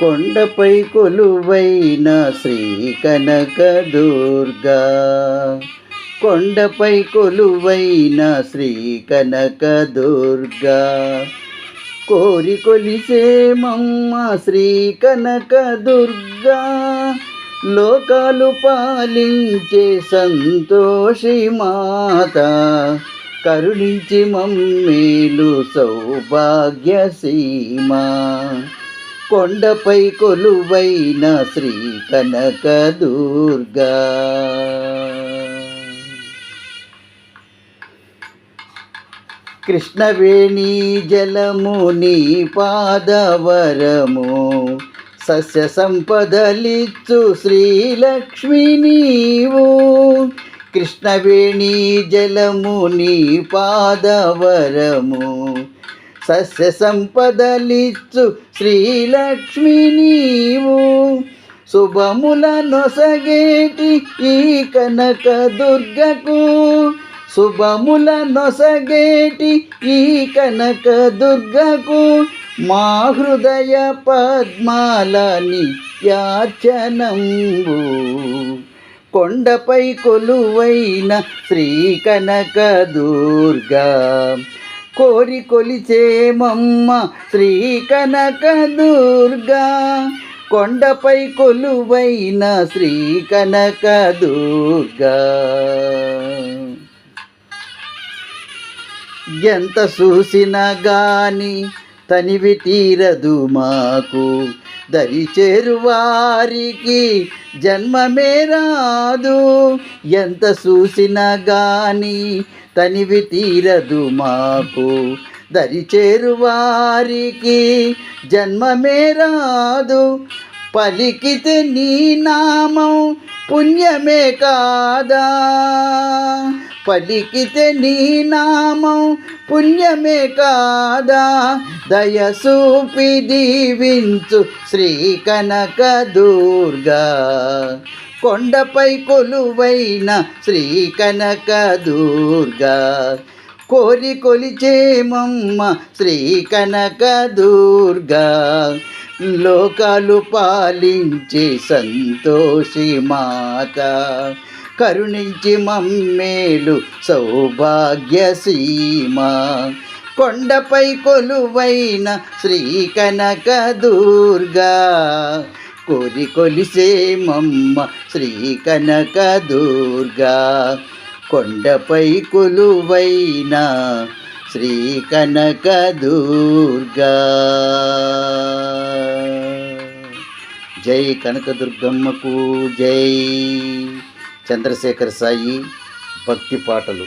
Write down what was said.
కొండపై కొలువైన శ్రీ కనక దుర్గా కొండపై కొలువైన శ్రీ కనక దుర్గా కోరి కొలిసేమమ్మ శ్రీ కనక దుర్గా లోకాలు పాలించే సంతోషి మాత. కరుణించి మమ్మేలు సౌభాగ్య సీమా కొండపై కొలువైన శ్రీ కనక దుర్గా కృష్ణవేణి జలముని పాదవరము సస్య సంపదలిచ్చు శ్రీలక్ష్మి నీవు. కృష్ణవేణి జలముని పాదవరము సస్య సంపదలిచ్చు శ్రీలక్ష్మి నీవు. శుభముల నొసగేటి ఈ కనక దుర్గకు. శుభముల నొసగేటి ఈ కనక దుర్గకు. మా హృదయ పద్మాల నిత్యార్చనంబు. కొండపై కొలువైన శ్రీ కనక దుర్గా. కోరి కొలిచేమమ్మ శ్రీ కనక దుర్గా కొండపై కొలువైన శ్రీ కనక దుర్గా ఎంత చూసినా గాని తనివి తీరదు మాకు. దరి చేరువారికి జన్మమే రాదు. ఎంత చూసినా గాని తనివి తీరదు మాకు. దరి చేరువారికి జన్మమే రాదు. పలికితే నీ నామం పుణ్యమే కాదా. పలికితే నీ నామం పుణ్యమే కాదా? దయసూపి దీవించు శ్రీ కనక దుర్గా. కొండపై కొలువైన శ్రీ కనక దుర్గా. కోరి కొలిచేమమ్మ శ్రీ కనక దుర్గా. లోకాలు పాలించే సంతోషి మాత. కరుణించి మమ్మేలు సౌభాగ్య సీమా కొండపై కొలువైన శ్రీ కనక దుర్గా కోరి కొలిసే మమ్మ శ్రీ కనక దుర్గా కొండపై కొలువైన శ్రీ కనక దుర్గా జై కనకదుర్గమ్మకు జై. చంద్రశేఖర్ సాయి భక్తి పాటలు.